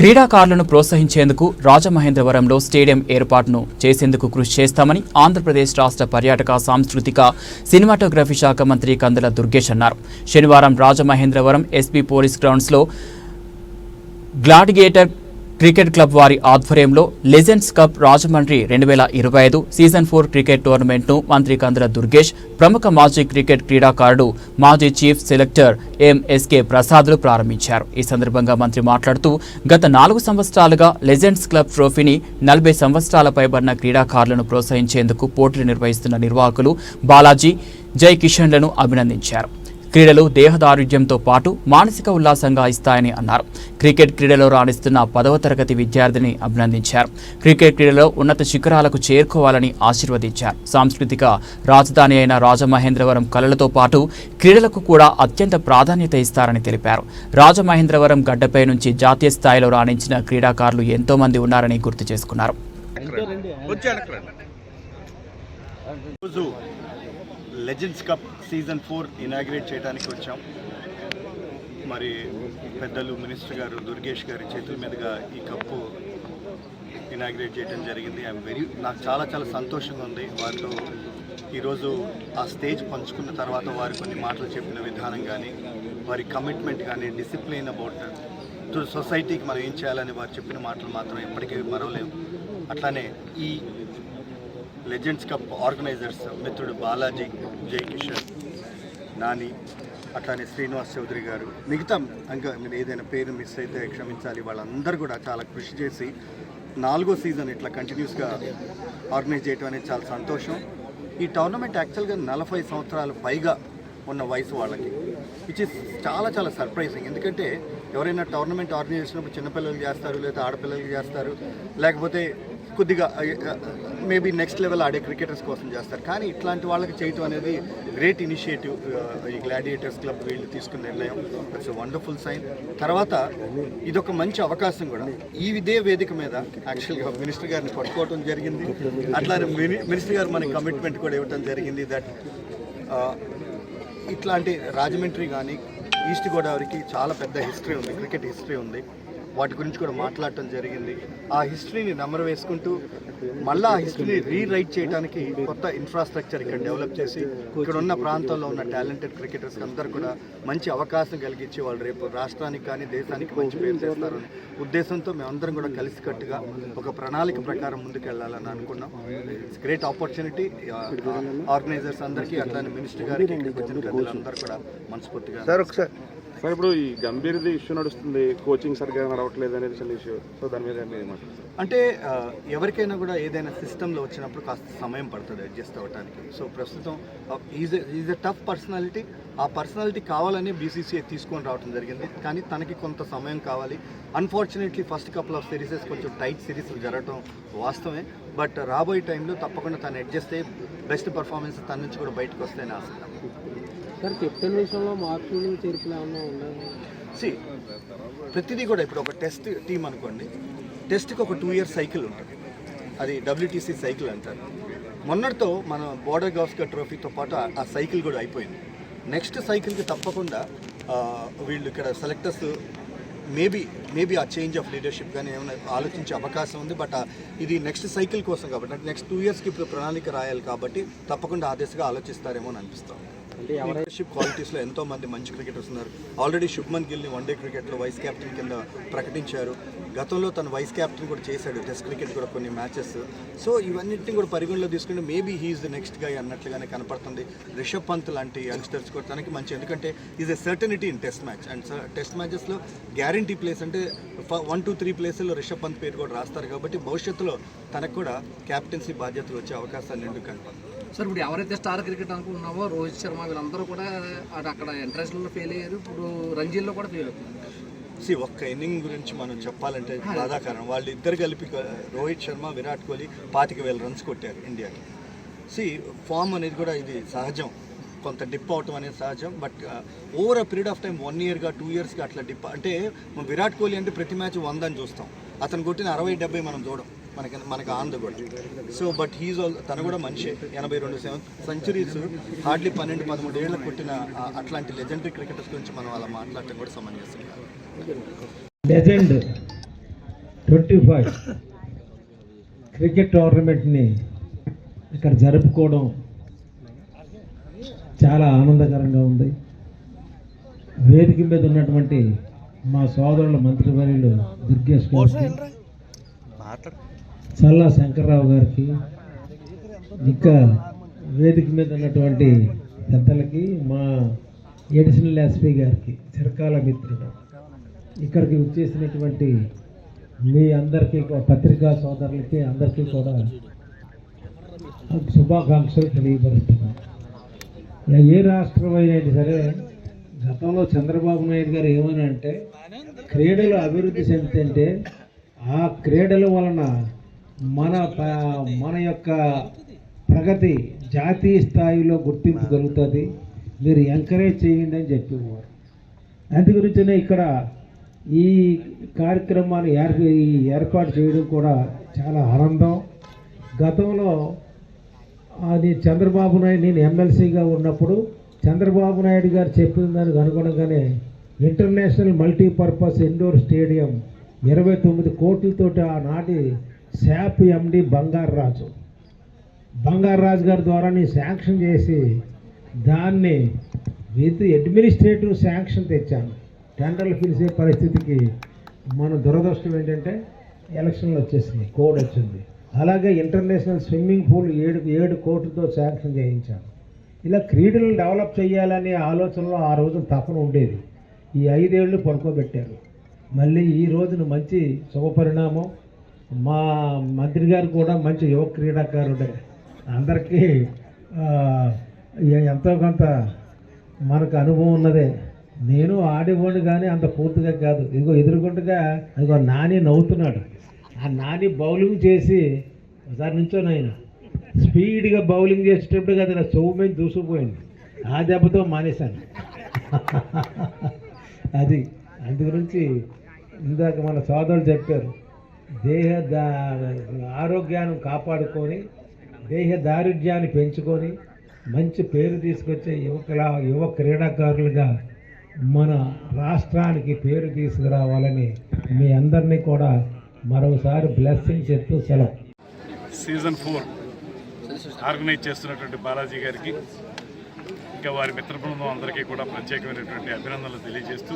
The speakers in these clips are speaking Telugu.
క్రీడాకారులను ప్రోత్సహించేందుకు రాజమహేంద్రవరంలో స్టేడియం ఏర్పాటును చేసేందుకు కృషి చేస్తామని ఆంధ్రప్రదేశ్ రాష్ట్ర పర్యాటక సాంస్కృతిక సినిమాటోగ్రఫీ శాఖ మంత్రి కందుల దుర్గేష్ అన్నారు. శనివారం రాజమహేంద్రవరం ఎస్పీ పోలీస్ గ్రౌండ్స్లో గ్లాడిగేటర్ క్రికెట్ క్లబ్ వారి ఆధ్వర్యంలో లెజెండ్స్ కప్ రాజమండ్రి రెండు వేల ఇరవై ఐదు సీజన్ ఫోర్ క్రికెట్ టోర్నమెంట్ను మంత్రి కందుల దుర్గేష్ ప్రముఖ మాజీ క్రికెట్ క్రీడాకారుడు మాజీ చీఫ్ సెలెక్టర్ ఎంఎస్కే ప్రసాద్లు ప్రారంభించారు. ఈ సందర్భంగా మంత్రి మాట్లాడుతూ గత నాలుగు సంవత్సరాలుగా లెజెండ్స్ క్లబ్ ట్రోఫీని నలభై సంవత్సరాల పైబడిన క్రీడాకారులను ప్రోత్సహించేందుకు పోటీలు నిర్వహిస్తున్న నిర్వాహకులు బాలాజీ జై కిషన్లను అభినందించారు. క్రీడలు దేహదారుఢ్యంతో పాటు మానసిక ఉల్లాసంగా ఇస్తాయని అన్నారు. క్రికెట్ క్రీడలో రాణిస్తున్న పదవ తరగతి విద్యార్థిని అభినందించారు. క్రికెట్ క్రీడలో ఉన్నత శిఖరాలకు చేరుకోవాలని ఆశీర్వదించారు. సాంస్కృతిక రాజధాని అయిన రాజమహేంద్రవరం కళలతో పాటు క్రీడలకు కూడా అత్యంత ప్రాధాన్యత ఇస్తారని తెలిపారు. రాజమహేంద్రవరం గడ్డపై నుంచి జాతీయ స్థాయిలో రాణించిన క్రీడాకారులు ఎంతో మంది ఉన్నారని గుర్తు చేసుకున్నారు. Legends cup season four inaugurate చేయడానికి వచ్చాం. మరి పెద్దలు మినిస్టర్ గారు దుర్గేష్ గారి చేతుల మీదుగా ఈ కప్పు ఇనాగ్రేట్ చేయడం జరిగింది. ఐఎమ్ వెరీ నాకు చాలా చాలా సంతోషంగా ఉంది వారితో ఈరోజు ఆ స్టేజ్ పంచుకున్న తర్వాత వారు కొన్ని మాటలు చెప్పిన విధానం కానీ వారి కమిట్మెంట్ కానీ డిసిప్లిన్ అబౌట్ టు సొసైటీకి మనం ఏం చేయాలని వారు చెప్పిన మాటలు మాత్రం ఎప్పటికీ మరవలేము అట్లానే ఈ లెజెండ్స్ కప్ ఆర్గనైజర్స్ మిత్రుడు బాలాజీ జై కిషన్ నాని అట్లానే శ్రీనివాస్ చౌదరి గారు మిగతా ఇంకా నేను ఏదైనా పేరు మిస్ అయితే క్షమించాలి వాళ్ళందరూ కూడా చాలా కృషి చేసి నాలుగో సీజన్ ఇట్లా కంటిన్యూస్గా ఆర్గనైజ్ చేయడం అనేది చాలా సంతోషం. ఈ టోర్నమెంట్ యాక్చువల్గా నలభై సంవత్సరాలు పైగా ఉన్న వయసు వాళ్ళకి విచ్ ఇస్ చాలా చాలా సర్ప్రైజింగ్ ఎందుకంటే ఎవరైనా టోర్నమెంట్ ఆర్గనైజ్ చేసినప్పుడు చిన్నపిల్లలు చేస్తారు లేదా ఆడపిల్లలు చేస్తారు లేకపోతే కొద్దిగా మేబీ నెక్స్ట్ లెవెల్ ఆడే క్రికెటర్స్ కోసం చేస్తారు. కానీ ఇట్లాంటి వాళ్ళకి చేయటం అనేది గ్రేట్ ఇనిషియేటివ్ uh, ఈ గ్లాడియేటర్స్ క్లబ్ వీళ్ళు తీసుకున్న నిర్ణయం. ఇట్స్ వండర్ఫుల్ సైన్ తర్వాత ఇదొక మంచి అవకాశం కూడా. ఈ ఇదే వేదిక మీద యాక్చువల్గా మినిస్టర్ గారిని పట్టుకోవడం జరిగింది. అట్లానే మిని- మినిస్టర్ గారు మనకి కమిట్మెంట్ కూడా ఇవ్వడం జరిగింది దట్ uh, ఇట్లాంటి రాజమండ్రి కానీ ఈస్ట్ గోదావరికి చాలా పెద్ద హిస్టరీ ఉంది క్రికెట్ హిస్టరీ ఉంది. వాటి గురించి కూడా మాట్లాడటం జరిగింది. ఆ హిస్టరీని నెమరు వేసుకుంటూ మళ్ళీ ఆ హిస్టరీని రీరైట్ చేయడానికి కొత్త ఇన్ఫ్రాస్ట్రక్చర్ ఇక్కడ డెవలప్ చేసి ఇక్కడ ఉన్న ప్రాంతంలో ఉన్న టాలెంటెడ్ క్రికెటర్స్ అందరూ కూడా మంచి అవకాశం కలిగించి వాళ్ళు రేపు రాష్ట్రానికి కానీ దేశానికి మంచి పేరు చేస్తారని ఉద్దేశంతో మేమందరం కూడా కలిసికట్టుగా ఒక ప్రణాళిక ప్రకారం ముందుకు వెళ్ళాలని అనుకున్నాం ఇట్స్ గ్రేట్ ఆపర్చునిటీ ఆర్గనైజర్స్ అందరికీ అట్లానే మినిస్టర్ గారికి ఇక్కడికి వచ్చిన ప్రజలందరూ కూడా మనస్ఫూర్తిగా సార్ ఒకసారి సార్ ఇప్పుడు ఈ గంభీర్ది ఇష్యూ నడుస్తుంది కోచింగ్ సరిగ్గా నడవట్లేదు అనేది చాలా ఇష్యూ సో దాని మీద మీరు అంటే ఎవరికైనా కూడా ఏదైనా సిస్టంలో వచ్చినప్పుడు కాస్త సమయం పడుతుంది అడ్జస్ట్ అవ్వడానికి సో ప్రస్తుతం is is a tough personality ఆ పర్సనాలిటీ కావాలని బీసీసీఐ తీసుకొని రావడం జరిగింది. కానీ తనకి కొంత సమయం కావాలి. Unfortunately first couple of series కొంచెం టైట్ సిరీస్ జరగడం వాస్తవమే. బట్ రాబోయే టైంలో తప్పకుండా తను అడ్జస్ట్ అయ్యి బెస్ట్ పర్ఫార్మెన్స్ తన నుంచి కూడా బయటకు వస్తాయని ఆశ సార్ కెప్టెన్ విషయంలో మార్పులు చేర్పులు ఏమన్నా ఉన్నాయి? సి ప్రతిదీ కూడా ఇప్పుడు ఒక టెస్ట్ టీం అనుకోండి. టెస్ట్కి ఒక టూ ఇయర్స్ సైకిల్ ఉంటుంది. అది డబ్ల్యూటీసీ సైకిల్ అంటారు. మొన్నటితో మన బోర్డర్ గౌస్కర్ ట్రోఫీతో పాటు ఆ- సైకిల్ కూడా అయిపోయింది. నెక్స్ట్ సైకిల్కి తప్పకుండా వీళ్ళు ఇక్కడ selectors maybe maybe uh change of leadership కానీ ఏమైనా ఆలోచించే అవకాశం ఉంది. బట్ ఇది నెక్స్ట్ సైకిల్ కోసం కాబట్టి నెక్స్ట్ టూ ఇయర్స్కి ఇప్పుడు ప్రణాళిక రాయాలి కాబట్టి తప్పకుండా ఆ దిశగా ఆలోచిస్తారేమో అని అనిపిస్తాం అంటే లీడర్షిప్ క్వాలిటీస్లో ఎంతో మంది మంచి క్రికెటర్స్ ఉన్నారు ఆల్రెడీ శుభ్మన్ గిల్ని వన్డే క్రికెట్లో వైస్ కెప్టెన్ కింద ప్రకటించారు. గతంలో తను వైస్ కెప్టెన్ కూడా చేశాడు టెస్ట్ క్రికెట్ కూడా కొన్ని మ్యాచెస్ సో ఇవన్నింటిని కూడా పరిగణలో తీసుకుంటే మేబీ హీఈస్ ద నెక్స్ట్గా అన్నట్లుగానే కనపడుతుంది. రిషబ్ పంత్ లాంటి యంగ్స్టర్స్ కూడా తనకి మంచి ఎందుకంటే is a certainty in test match and test మ్యాచెస్లో guarantee place అంటే వన్ టూ త్రీ ప్లేస్లో రిషబ్ పంత్ పేరు కూడా రాస్తారు కాబట్టి భవిష్యత్తులో తనకు కూడా క్యాప్టెన్సీ బాధ్యతలు వచ్చే అవకాశాలు నిండు కనపడుతుంది సార్ ఇప్పుడు ఎవరైతే స్టార్ క్రికెట్ అనుకుంటున్నామో రోహిత్ శర్మ వీళ్ళందరూ కూడా అటు అక్కడ ఇంటర్నేషనల్లో ఫెయిల్ అయ్యారు. ఇప్పుడు రంజీల్లో కూడా ఫెయిల్ అవుతున్నారు. సి ఒక్క ఇన్నింగ్ గురించి మనం చెప్పాలంటే బాధాకరం. వాళ్ళు ఇద్దరు కలిపి రోహిత్ శర్మ విరాట్ కోహ్లీ పాతిక వేల రన్స్ కొట్టారు ఇండియాకి. సి ఫామ్ అనేది కూడా ఇది సహజం. కొంత డిప్ అవటం అనేది సహజం. But over a period of time one ఇయర్గా two ఇయర్స్గా అట్లా డిప్ అంటే విరాట్ కోహ్లీ అంటే ప్రతి మ్యాచ్ వంద అని చూస్తాం. అతను కొట్టిన అరవై డెబ్బై మనం చూడం. మనకి మనకి ఆంధ్ర కూడా సో బట్ హీజ్ ఆల్ తను కూడా మనిషి ఎనభై రెండు సెంచరీస్ హార్డ్లీ పన్నెండు పదమూడు ఏళ్ళ కొట్టిన అట్లాంటి లెజెండరీ క్రికెటర్స్ గురించి మనం అలా మాట్లాడటం కూడా సమంజసం లెజెండ్ ట్వంటీ ఫైవ్ క్రికెట్ టోర్నమెంట్ని ఇక్కడ జరుపుకోవడం చాలా ఆనందకరంగా ఉంది. వేదిక మీద ఉన్నటువంటి మా సోదరుల మంత్రివర్యులు దుర్గేష్ గారికి చల్లా శంకర్రావు గారికి ఇంకా వేదిక మీద ఉన్నటువంటి పెద్దలకి మా ఎడిషనల్ ఎస్పీ గారికి చిరకాల మిత్రుడు. ఇక్కడికి వచ్చేసినటువంటి మీ అందరికీ పత్రికా సోదరులకి అందరికీ కూడా శుభాకాంక్షలు తెలియపరుస్తున్నాను. ఏ రాష్ట్రం అయినా సరే గతంలో చంద్రబాబు నాయుడు గారు ఏమని అంటే క్రీడలు అభివృద్ధి చెందుతుంటే ఆ క్రీడల వలన మన ప- మన యొక్క ప్రగతి జాతీయ స్థాయిలో గుర్తింపు కలుగుతుంది. మీరు ఎంకరేజ్ చేయండి అని చెప్పేవారు. అందు గురించనే ఇక్కడ ఈ కార్యక్రమాన్ని ఏర్ ఏర్పాటు చేయడం కూడా చాలా ఆనందం. గతంలో అది చంద్రబాబు నాయుడు నేను ఎమ్మెల్సీగా ఉన్నప్పుడు చంద్రబాబు నాయుడు గారు చెప్పిన దానికి అనుగుణంగానే ఇంటర్నేషనల్ మల్టీపర్పస్ ఇండోర్ స్టేడియం ఇరవై తొమ్మిది కోట్లతోటి ఆనాటి శాప్ ఎండి బంగారరాజు బంగారరాజు గారి ద్వారా నేను శాంక్షన్ చేసి దాన్ని విత్ అడ్మినిస్ట్రేటివ్ శాంక్షన్ తెచ్చాను. టెండర్లు పిలిచే పరిస్థితికి మన దురదృష్టం ఏంటంటే ఎలక్షన్లు వచ్చేసింది కోడ్ వచ్చింది. అలాగే ఇంటర్నేషనల్ స్విమ్మింగ్ పూల్ ఏడు ఏడు కోట్లతో శాంక్షన్ చేయించాను. ఇలా క్రీడలు డెవలప్ చేయాలనే ఆలోచనలో ఆ రోజు తపన ఉండేది. ఈ ఐదేళ్ళు పడుకోబెట్టారు మళ్ళీ ఈ రోజున మంచి శుభపరిణామం మా మంత్రి గారు కూడా మంచి యువ క్రీడాకారుడే. అందరికీ ఎంతో కొంత మనకు అనుభవం ఉన్నదే. నేను ఆడేవాడిని కానీ అంత పూర్తిగా కాదు. ఇదిగో ఎదురుకుంటగా ఇదిగో నాని నవ్వుతున్నాడు. ఆ నాని బౌలింగ్ చేసి ఒకసారి నుంచో నాయన స్పీడ్గా బౌలింగ్ చేసేటప్పుడు కదా నా చెవు మీద దూసుకుపోయింది. ఆ దెబ్బతో మానేశాను. అది అందు గురించి ఇందాక మన సోదరులు చెప్పారు. దేహ దా ఆరోగ్యాన్ని కాపాడుకొని దేహ దారుఢ్యాన్ని పెంచుకొని మంచి పేరు తీసుకొచ్చే యువకుల యువ క్రీడాకారులుగా మన రాష్ట్రానికి పేరు తీసుకురావాలని మీ అందరినీ కూడా మరోసారి బ్లెస్సింగ్ చెప్తూ సెలవు. సీజన్ ఫోర్ ఆర్గనైజ్ చేస్తున్నటువంటి బాలాజీ గారికి ఇంకా వారి మిత్ర బృందం అందరికీ కూడా ప్రత్యేకమైనటువంటి అభినందనలు తెలియజేస్తూ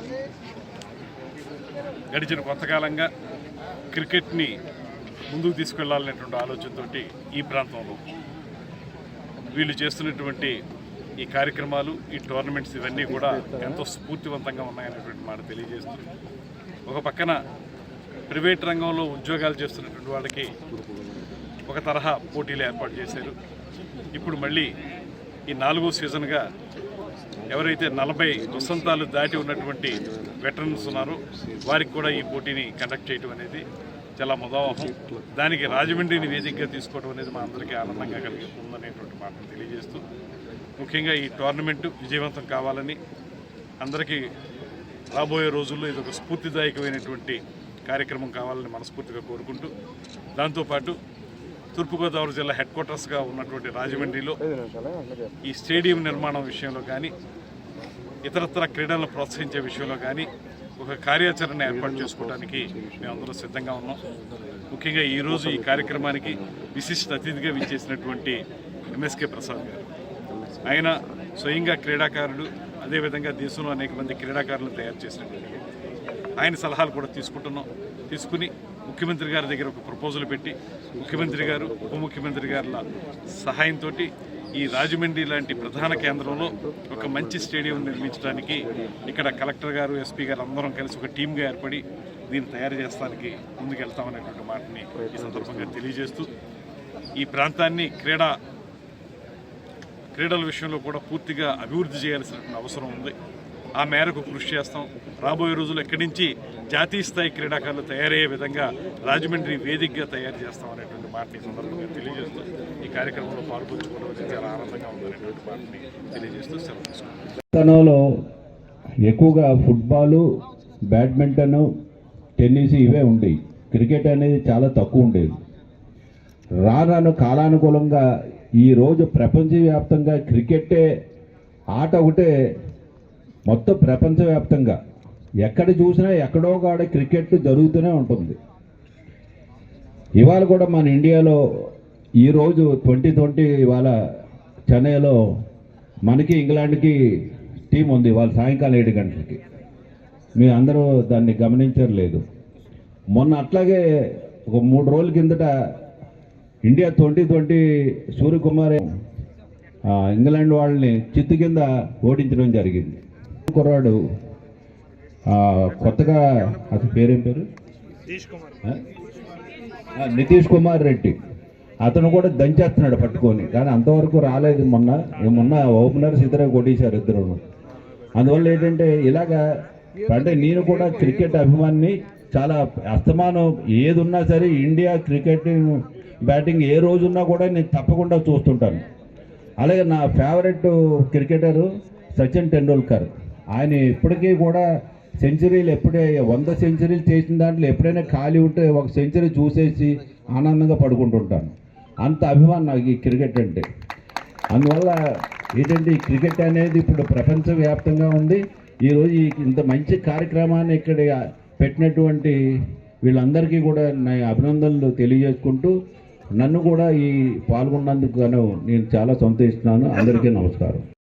గడిచిన కొంతకాలంగా క్రికెట్ని ముందుకు తీసుకెళ్ళాలనేటువంటి ఆలోచనతో ఈ ప్రాంతంలో వీళ్ళు చేస్తున్నటువంటి ఈ కార్యక్రమాలు ఈ టోర్నమెంట్స్ ఇవన్నీ కూడా ఎంతో స్ఫూర్తివంతంగా ఉన్నాయనేటువంటి మాట తెలియజేస్తూ ఒక పక్కన ప్రైవేట్ రంగంలో ఉద్యోగాలు చేస్తున్నటువంటి వాళ్ళకి ఒక తరహా పోటీలు ఏర్పాటు చేశారు. ఇప్పుడు మళ్ళీ ఈ నాలుగో సీజన్గా ఎవరైతే నలభై వసంతాలు దాటి ఉన్నటువంటి వెటరన్స్ ఉన్నారో వారికి కూడా ఈ పోటీని కండక్ట్ చేయడం అనేది చాలా ముదావహం దానికి రాజమండ్రిని వేదికగా తీసుకోవడం అనేది మా అందరికీ ఆనందంగా కలిగి ఉందనేటువంటి మాటను తెలియజేస్తూ ముఖ్యంగా ఈ టోర్నమెంటు విజయవంతం కావాలని అందరికీ రాబోయే రోజుల్లో ఇది ఒక స్ఫూర్తిదాయకమైనటువంటి కార్యక్రమం కావాలని మనస్ఫూర్తిగా కోరుకుంటూ దాంతోపాటు తూర్పుగోదావరి జిల్లా హెడ్ క్వార్టర్స్గా ఉన్నటువంటి రాజమండ్రిలో ఈ స్టేడియం నిర్మాణం విషయంలో కానీ ఇతరత్ర క్రీడలను ప్రోత్సహించే విషయంలో కానీ ఒక కార్యాచరణ ఏర్పాటు చేసుకోవడానికి మేమందరం సిద్ధంగా ఉన్నాం. ముఖ్యంగా ఈరోజు ఈ కార్యక్రమానికి విశిష్ట అతిథిగా విచ్చేసినటువంటి ఎంఎస్కే ప్రసాద్ గారు. ఆయన స్వయంగా క్రీడాకారుడు అదేవిధంగా దేశంలో అనేక మంది క్రీడాకారులను తయారు చేసినటువంటి ఆయన సలహాలు కూడా తీసుకుంటున్నాం. తీసుకుని ముఖ్యమంత్రి గారి దగ్గర ఒక ప్రపోజల్ పెట్టి ముఖ్యమంత్రి గారు ఉప ముఖ్యమంత్రి గారుల సహాయంతో ఈ రాజమండ్రి లాంటి ప్రధాన కేంద్రంలో ఒక మంచి స్టేడియం నిర్మించడానికి ఇక్కడ కలెక్టర్ గారు ఎస్పీ గారు అందరం కలిసి ఒక టీమ్గా ఏర్పడి దీన్ని తయారు చేస్తానికి ముందుకెళ్తామనేటువంటి మాటని ఈ సందర్భంగా తెలియజేస్తూ ఈ ప్రాంతాన్ని క్రీడా క్రీడల విషయంలో కూడా పూర్తిగా అభివృద్ధి చేయాల్సినటువంటి అవసరం ఉంది. ఆ మేరకు కృషి చేస్తాం. రాబోయే రోజుల్లో ఎక్కడి నుంచి జాతీయ స్థాయి క్రీడాకారులు తయారయ్యే విధంగా రాజమండ్రి వేదికగా తయారు చేస్తాం అనేటువంటి మాటని ఈ సందర్భంగా తెలియజేస్తూ కార్యక్రమంలో పాల్పంచుకోవడం చాలా ఆనందంగా ఉందనేటువంటి మాటని తెలియజేస్తూ సెలవు ఎక్కువగా ఫుట్బాలు బ్యాడ్మింటను టెన్నిస్ ఇవే ఉండేవి. క్రికెట్ అనేది చాలా తక్కువ ఉండేది. రాను కాలానుకూలంగా ఈరోజు ప్రపంచవ్యాప్తంగా క్రికెటే ఆట ఒకటే మొత్తం ప్రపంచవ్యాప్తంగా. ఎక్కడ చూసినా ఎక్కడో కాడ క్రికెట్ జరుగుతూనే ఉంటుంది. ఇవాళ కూడా మన ఇండియాలో ఈరోజు ట్వంటీ ట్వంటీ ఇవాళ చెన్నైలో మనకి ఇంగ్లాండ్కి టీం ఉంది ఇవాళ సాయంకాలం ఏడు గంటలకి. మీ అందరూ దాన్ని గమనించలేదు మొన్న అట్లాగే ఒక మూడు రోజుల కిందట India twenty twenty Suryakumar England వాళ్ళని చిత్తు కింద ఓడించడం జరిగింది. కుర్రాడు కొత్తగా అతని పేరేం పేరు? నితీష్ కుమార్ రెడ్డి. అతను కూడా దంచేస్తున్నాడు పట్టుకొని. కానీ అంతవరకు రాలేదు మొన్న. మొన్న ఓపెనర్స్ ఇద్దరే కొట్టేశారు ఇద్దరు. అందువల్ల ఏంటంటే ఇలాగా అంటే నేను కూడా క్రికెట్ అభిమాని చాలా అస్తమానం ఏది ఉన్నా సరే ఇండియా క్రికెట్ బ్యాటింగ్ ఏ రోజున్నా కూడా నేను తప్పకుండా చూస్తుంటాను. అలాగే నా ఫేవరెట్ క్రికెటరు సచిన్ టెండూల్కర్. ఆయన ఇప్పటికీ కూడా సెంచరీలు ఎప్పుడే వంద సెంచరీలు చేసిన దాంట్లో ఎప్పుడైనా ఖాళీ ఉంటే ఒక సెంచరీ చూసేసి ఆనందంగా పడుకుంటుంటాను. అంత అభిమానం నాకు ఈ క్రికెట్ అంటే. అందువల్ల ఏంటంటే ఈ క్రికెట్ అనేది ఇప్పుడు ప్రపంచవ్యాప్తంగా ఉంది. ఈరోజు ఈ ఇంత మంచి కార్యక్రమాన్ని ఇక్కడ పెట్టినటువంటి వీళ్ళందరికీ కూడా నా అభినందనలు తెలియజేసుకుంటూ నన్ను కూడా ఈ పాల్గొన్నందుకు గాను నేను చాలా సంతోషిస్తున్నాను. అందరికీ నమస్కారం.